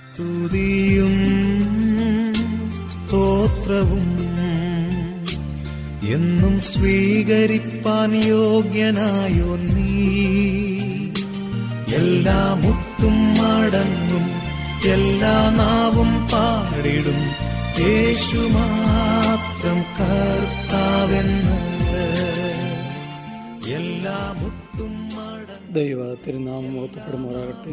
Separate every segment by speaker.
Speaker 1: സ്തുതിയും സ്തോത്രവും എന്നും സ്വീകരിപ്പാൻ യോഗ്യനായോ നീ. എല്ലാ മുട്ടും മടങ്ങും എല്ലാ നാവും പാടിടും യേശു മാത്രം കർത്താവെന്ന്. എല്ലാ മുട്ടും
Speaker 2: ദൈവ തിരുനാമം മുഖത്തപ്പെടുമാറാകട്ടെ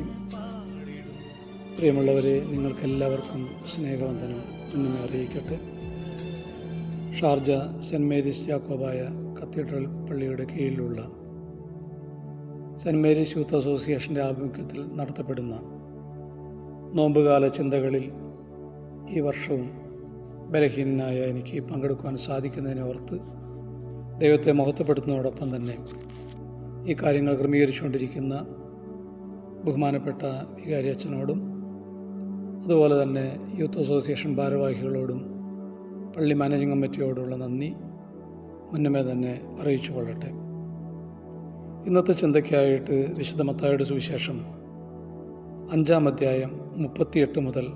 Speaker 2: പ്രിയമുള്ളവരെ നിങ്ങൾക്കെല്ലാവർക്കും സ്നേഹവന്ദനം. എന്നെ അറിയിക്കട്ടെ. Sharjah Saint Mary's Yakobaya cathedral പള്ളിയുടെ കീഴിലുള്ള സെന്റ് മേരീസ് യൂത്ത് അസോസിയേഷന്റെ ആഭിമുഖ്യത്തിൽ നടത്തപ്പെടുന്ന നോമ്പുകാല ചിന്തകളിൽ ഈ വർഷവും ബലഹീനനായ എനിക്ക് പങ്കെടുക്കുവാൻ സാധിക്കുന്നതിനെ ഓർത്ത് ദൈവത്തെ മഹത്വപ്പെടുത്തുന്നതോടൊപ്പം തന്നെ ഈ കാര്യങ്ങൾ ക്രമീകരിച്ചുകൊണ്ടിരിക്കുന്ന ബഹുമാനപ്പെട്ട വികാരി അച്ഛനോടും അതുപോലെ തന്നെ യൂത്ത് അസോസിയേഷൻ ഭാരവാഹികളോടും പള്ളി മാനേജിംഗ് കമ്മിറ്റിയോടുള്ള നന്ദി മുന്നമേ തന്നെ അറിയിച്ചു കൊള്ളട്ടെ. ഇന്നത്തെ ചിന്തയ്ക്കായിട്ട് വിശുദ്ധ മത്തായുടെ സുവിശേഷം അഞ്ചാം അധ്യായം മുപ്പത്തിയെട്ട് മുതൽ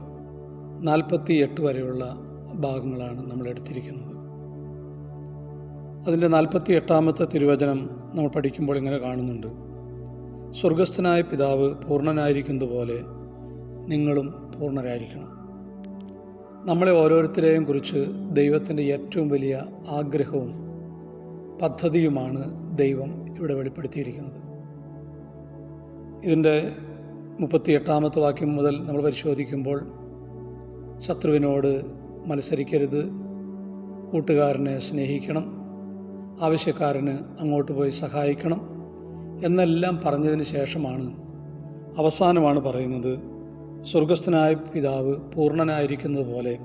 Speaker 2: നാൽപ്പത്തി എട്ട് വരെയുള്ള ഭാഗങ്ങളാണ് നമ്മൾ എടുത്തിരിക്കുന്നത്. അതിന്റെ നാൽപ്പത്തി എട്ടാമത്തെ തിരുവചനം നമ്മൾ പഠിക്കുമ്പോൾ ഇങ്ങനെ കാണുന്നുണ്ട്. സ്വർഗസ്ഥനായ പിതാവ് പൂർണനായിരിക്കുന്നതുപോലെ നിങ്ങളും പൂർണരായിരിക്കണം നമ്മളെ ഓരോരുത്തരെയും കുറിച്ച് ദൈവത്തിന്റെ ഏറ്റവും വലിയ ആഗ്രഹവും പദ്ധതിയുമാണ് ദൈവം ഇവിടെ വെളിപ്പെടുത്തിയിരിക്കുന്നത്. ഇതിന്റെ മുപ്പത്തി എട്ടാമത്തെ വാക്യം മുതൽ നമ്മൾ പരിശോധിക്കുമ്പോൾ ശത്രുവിനോട് മത്സരിക്കരുത് കൂട്ടുകാരനെ സ്നേഹിക്കണം ആവശ്യക്കാരന് അങ്ങോട്ട് പോയി സഹായിക്കണം എന്നെല്ലാം പറഞ്ഞതിന് ശേഷമാണ് അവസാനമാണ് പറയുന്നത് സ്വർഗസ്ഥനായ പിതാവ് പൂർണനായിരിക്കുന്നത് പോലെ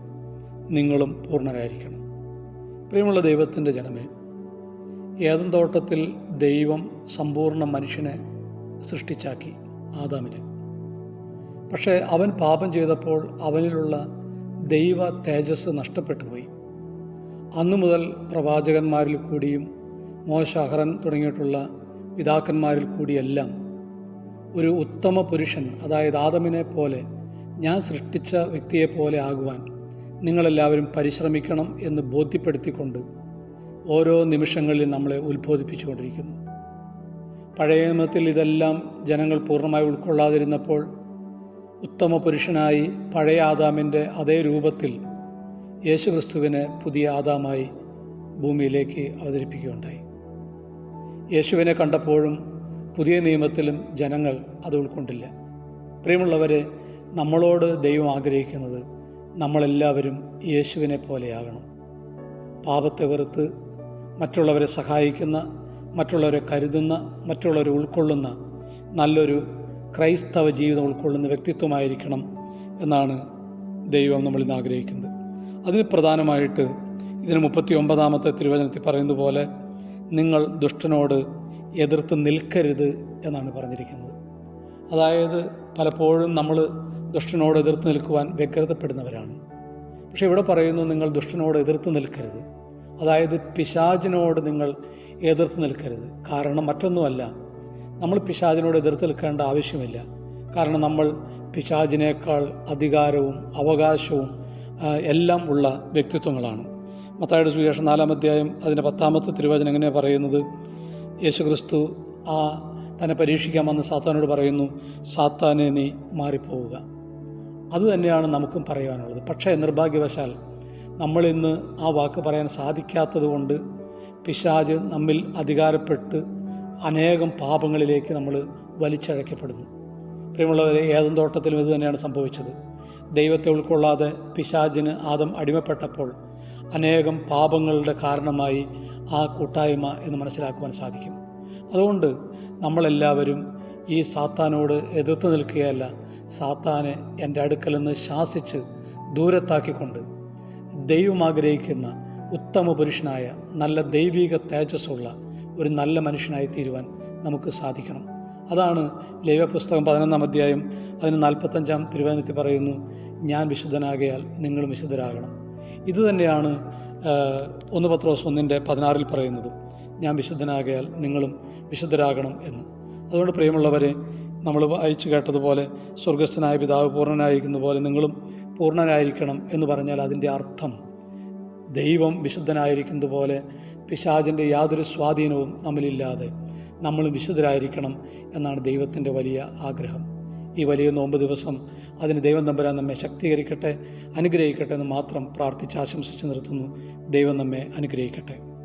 Speaker 2: നിങ്ങളും പൂർണരായിരിക്കണം. പ്രിയമുള്ള ദൈവത്തിന്റെ ജനമേ ഏതൻ തോട്ടത്തിൽ ദൈവം സമ്പൂർണ മനുഷ്യനെ സൃഷ്ടിച്ചാക്കി ആദാമിനെ. പക്ഷേ അവൻ പാപം ചെയ്തപ്പോൾ അവനിലുള്ള ദൈവ തേജസ് നഷ്ടപ്പെട്ടു പോയി അന്നു മുതൽ പ്രവാചകന്മാരിൽ കൂടിയും മോശഹറൻ തുടങ്ങിയിട്ടുള്ള പിതാക്കന്മാരിൽ കൂടിയെല്ലാം ഒരു ഉത്തമ പുരുഷൻ അതായത് ആദമിനെ പോലെ ഞാൻ സൃഷ്ടിച്ച വ്യക്തിയെപ്പോലെ ആകുവാൻ നിങ്ങളെല്ലാവരും പരിശ്രമിക്കണം എന്ന് ബോധ്യപ്പെടുത്തിക്കൊണ്ട് ഓരോ നിമിഷങ്ങളിൽ നമ്മളെ ഉത്ബോധിപ്പിച്ചുകൊണ്ടിരിക്കുന്നു. പഴയ നിയമത്തിൽ ഇതെല്ലാം ജനങ്ങൾ പൂർണമായി ഉൾക്കൊള്ളാതിരുന്നപ്പോൾ ഉത്തമ പുരുഷനായി പഴയ ആദാമിന്റെ അതേ രൂപത്തിൽ യേശുക്രിസ്തുവിനെ പുതിയ ആദാമായി ഭൂമിയിലേക്ക് അവതരിപ്പിക്കുകയുണ്ടായി. യേശുവിനെ കണ്ടപ്പോഴും പുതിയ നിയമത്തിലും ജനങ്ങൾ അത് ഉൾക്കൊണ്ടില്ല. പ്രിയമുള്ളവരെ നമ്മളോട് ദൈവം ആഗ്രഹിക്കുന്നത് നമ്മളെല്ലാവരും യേശുവിനെ പോലെയാകണം. പാപത്തെ വെറുത്ത് മറ്റുള്ളവരെ സഹായിക്കുന്ന മറ്റുള്ളവരെ കരുതുന്ന മറ്റുള്ളവരെ ഉൾക്കൊള്ളുന്ന നല്ലൊരു ക്രൈസ്തവ ജീവിതം ഉൾക്കൊള്ളുന്ന വ്യക്തിത്വമായിരിക്കണം എന്നാണ് ദൈവം നമ്മളിൽ നിന്ന് ആഗ്രഹിക്കുന്നത്. അതിന് പ്രധാനമായിട്ട് ഇതിന് മുപ്പത്തി ഒമ്പതാമത്തെ തിരുവചനത്തിൽ പറയുന്നത് പോലെ നിങ്ങൾ ദുഷ്ടനോട് എതിർത്ത് നിൽക്കരുത് എന്നാണ് പറഞ്ഞിരിക്കുന്നത്. അതായത് പലപ്പോഴും നമ്മൾ ദുഷ്ടനോട് എതിർത്ത് നിൽക്കുവാൻ വ്യഗ്രതപ്പെടുന്നവരാണ്. പക്ഷേ ഇവിടെ പറയുന്നു നിങ്ങൾ ദുഷ്ടനോട് എതിർത്ത് നിൽക്കരുത്. അതായത് പിശാചിനോട് നിങ്ങൾ എതിർത്ത് നിൽക്കരുത്. കാരണം മറ്റൊന്നുമല്ല നമ്മൾ പിശാചിനോട് എതിർത്ത് നിൽക്കേണ്ട ആവശ്യമില്ല. കാരണം നമ്മൾ പിശാചിനേക്കാൾ അധികാരവും അവകാശവും എല്ലാം ഉള്ള വ്യക്തിത്വങ്ങളാണ്. മത്തായുടെ സുവിശേഷം നാലാം അധ്യായം അതിന്റെ പത്താമത്തെ തിരുവചനം എങ്ങനെയാണ് പറയുന്നത്? യേശുക്രിസ്തു ആ തന്നെ പരീക്ഷിക്കാൻ വന്ന സാത്താനോട് പറയുന്നു സാത്താനെ നീ മാറിപ്പോവുക. അത് തന്നെയാണ് നമുക്കും പറയുവാനുള്ളത്. പക്ഷേ നിർഭാഗ്യവശാൽ നമ്മളിന്ന് ആ വാക്ക് പറയാൻ സാധിക്കാത്തത് കൊണ്ട് പിശാജ് നമ്മിൽ അധികാരപ്പെട്ട് അനേകം പാപങ്ങളിലേക്ക് നമ്മൾ വലിച്ചഴക്കപ്പെടുന്നു പ്രിയമുള്ളവരെ ഏതും തോട്ടത്തിലും ഇത് തന്നെയാണ് സംഭവിച്ചത്. ദൈവത്തെ ഉൾക്കൊള്ളാതെ പിശാജിന് ആദം അടിമപ്പെട്ടപ്പോൾ അനേകം പാപങ്ങളുടെ കാരണമായി ആ കൂട്ടായ്മ എന്ന് മനസ്സിലാക്കുവാൻ സാധിക്കും. അതുകൊണ്ട് നമ്മളെല്ലാവരും ഈ സാത്താനോട് എതിർത്ത് നിൽക്കുകയല്ല സാത്താനെ എന്റെ അടുക്കൽ നിന്ന് ശാസിച്ച് ദൂരത്താക്കിക്കൊണ്ട് ദൈവം ആഗ്രഹിക്കുന്ന ഉത്തമ പുരുഷനായ നല്ല ദൈവിക തേജസ്സുള്ള ഒരു നല്ല മനുഷ്യനായി തീരുവാൻ നമുക്ക് സാധിക്കണം. അതാണ് ലേവ്യപുസ്തകം പതിനൊന്നാം അധ്യായം അതിന് നാൽപ്പത്തഞ്ചാം തിരുവനന്തപുരത്തിൽ പറയുന്നു ഞാൻ വിശുദ്ധനാകയാൽ നിങ്ങളും വിശുദ്ധരാകണം. ഇത് തന്നെയാണ് ആ, ഒന്ന് പത്രോസ് ഒന്നിന്റെ പതിനാറിൽ പറയുന്നതും ഞാൻ വിശുദ്ധനാകയാൽ നിങ്ങളും വിശുദ്ധരാകണം എന്ന്. അതുകൊണ്ട് പ്രിയമുള്ളവരെ നമ്മൾ വായിച്ചു കേട്ടതുപോലെ സ്വർഗസ്ഥനായ പിതാവ് പൂർണനായിരിക്കുന്ന പോലെ നിങ്ങളും പൂർണനായിരിക്കണം എന്ന് പറഞ്ഞാൽ അതിന്റെ അർത്ഥം ദൈവം വിശുദ്ധനായിരിക്കുന്നത് പോലെ പിശാചിന്റെ യാതൊരു സ്വാധീനവും നമ്മളില്ലാതെ നമ്മൾ വിശുദ്ധരായിരിക്കണം എന്നാണ് ദൈവത്തിന്റെ വലിയ ആഗ്രഹം. ഈ വലിയ നോമ്പ് ദിവസം അതിന് ദൈവം തമ്പുരാൻ നമ്മെ ശക്തീകരിക്കട്ടെ അനുഗ്രഹിക്കട്ടെ എന്ന് മാത്രം പ്രാർത്ഥിച്ച് ആശംസിച്ച് നിർത്തുന്നു. ദൈവം നമ്മെ അനുഗ്രഹിക്കട്ടെ.